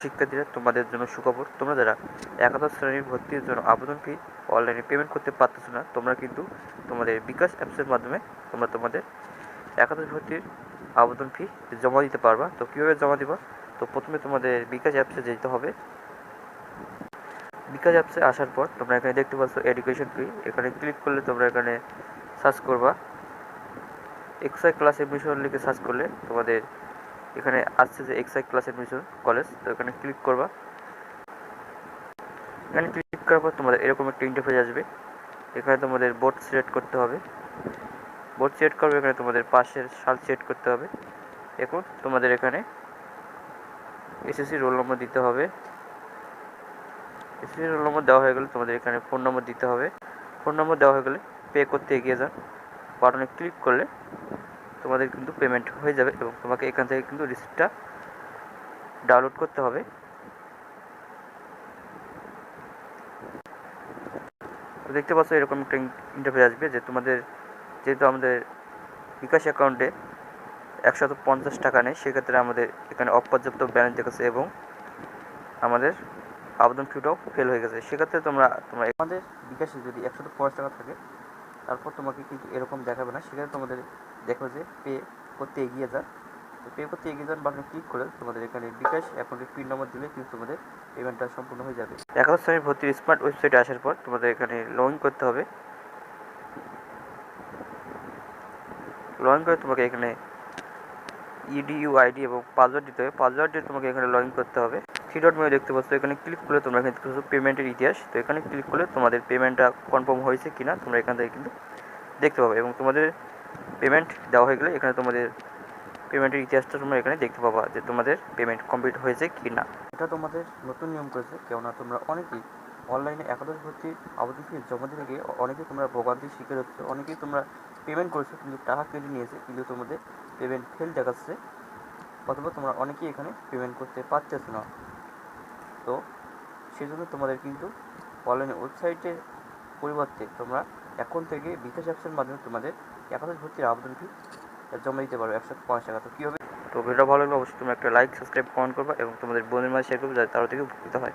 শিক্ষার্থীরা তোমাদের জন্য সুখবর। তোমরা যারা একাদশ শ্রেণির ভর্তির জন্য আবেদন ফি অনলাইনে পেমেন্ট করতে পারতেছো না, তোমরা কিন্তু তোমাদের বিকাশ অ্যাপসের মাধ্যমে তোমরা তোমাদের একাদশ ভর্তির আবেদন ফি জমা দিতে পারবা। তো কীভাবে জমা দিবা? তো প্রথমে তোমাদের বিকাশ অ্যাপসে যেতে হবে। বিকাশ অ্যাপসে আসার পর তোমরা এখানে দেখতে পাচ্ছ এডুকেশন ফি এখানে ক্লিক করলে তোমরা এখানে সার্চ করবা। এক্সআই ক্লাস এডমিশন লিখে সার্চ করলে তোমাদের এখানে আসছে যে এক্সআই ক্লাস এডমিশন কলেজ তো এখানে ক্লিক করবা। এখানে ক্লিক করার পর তোমাদের এরকম একটা ইন্টারফেস আসবে। এখানে তোমাদের বোর্ড সিলেক্ট করতে হবে। বোর্ড সিলেক্ট করবে এখানে তোমাদের পাশের সাল সিলেক্ট করতে হবে। এখন তোমাদের এখানে এসএসসি রোল নম্বর দিতে হবে। এসএসসি রোল নম্বর দেওয়া হয়ে গেলে তোমাদের এখানে ফোন নম্বর দিতে হবে। ফোন নম্বর দেওয়া হয়ে গেলে পে করতে এগিয়ে যান। বাটনে ক্লিক করলে তোমাদের কিন্তু পেমেন্ট হয়ে যাবে এবং তোমাকে এখান থেকে কিন্তু রিসিপ্টটা ডাউনলোড করতে হবে। দেখতে পাচ্ছ এরকম একটা ইন্টারফেস আসবে যে তোমাদের যেহেতু আমাদের বিকাশ অ্যাকাউন্টে একশত পঞ্চাশ টাকা নেই, সেক্ষেত্রে আমাদের এখানে অপর্যাপ্ত ব্যালেন্স দেখাচ্ছে এবং আমাদের আবেদন ফিটাও ফেল হয়ে গেছে। সেক্ষেত্রে তোমরা তোমরা আমাদের বিকাশে যদি একশত পঞ্চাশ টাকা থাকে তারপর তোমাকে কিন্তু এরকম দেখাবে না, সেখানে তোমাদের দেখো যে পে করতে এগিয়ে যান। তো পে করতে এগিয়ে যান বাটনে ক্লিক করে তোমাদের এখানে বিকাশ অ্যাকাউন্টের পিন নম্বর দিলে কিন্তু তোমাদের পেমেন্টটা সম্পূর্ণ হয়ে যাবে। একাদশ শ্রেণির ভর্তির স্মার্ট ওয়েবসাইটে আসার পর তোমাদের এখানে লগ ইন করতে হবে। লগ ইন করে তোমাকে এখানে ইডিইউ আইডি এবং পাসওয়ার্ড দিতে হবে। পাসওয়ার্ড দিয়ে তোমাকে এখানে লগ ইন করতে হবে। থ্রি ডট মেয়ে দেখতে পাচ্ছ, এখানে ক্লিক করলে তোমরা এখানে দেখতে পাচ্ছ পেমেন্টের ইতিহাস। তো এখানে ক্লিক করলে তোমাদের পেমেন্টটা কনফার্ম হয়েছে কি না তোমরা এখান থেকে কিন্তু দেখতে পাবে এবং তোমাদের পেমেন্ট দেওয়া হয়ে গেলে এখানে তোমাদের পেমেন্টের ইতিহাসটা তোমরা এখানে দেখতে পাবা যে তোমাদের পেমেন্ট কমপ্লিট হয়েছে কি না এটা তোমাদের নতুন নিয়ম করেছে, কেননা তোমরা অনেকেই অনলাইনে একাদশ ভর্তি আবেদন ফি জমা দিতে গিয়ে অনেকেই তোমরা ভোগান্তির শিকার হচ্ছে, অনেকেই তোমরা পেমেন্ট করেছ কিন্তু টাকা কেটে নিয়েছে, কিন্তু তোমাদের পেমেন্ট ফেল দেখাচ্ছে, অথবা তোমরা অনেকেই এখানে পেমেন্ট করতে পারতেছো না। তো সেজন্য তোমাদের কিন্তু অনলাইনে ওয়েবসাইটের পরিবর্তে তোমরা এখন থেকে বিকাশ অ্যাপসের মাধ্যমে তোমাদের একাদশ ভর্তির আবেদন ফি জমা দিতে পারবে একশো পাঁচ টাকা। তো কী হবে তো ভিডিওটা ভালো লাগলে অবশ্যই তোমরা একটা লাইক সাবস্ক্রাইব কমেন্ট করবা এবং তোমাদের বন্ধুর মাঝে শেয়ার করবে যাতে তারা থেকে উপকৃত হয়।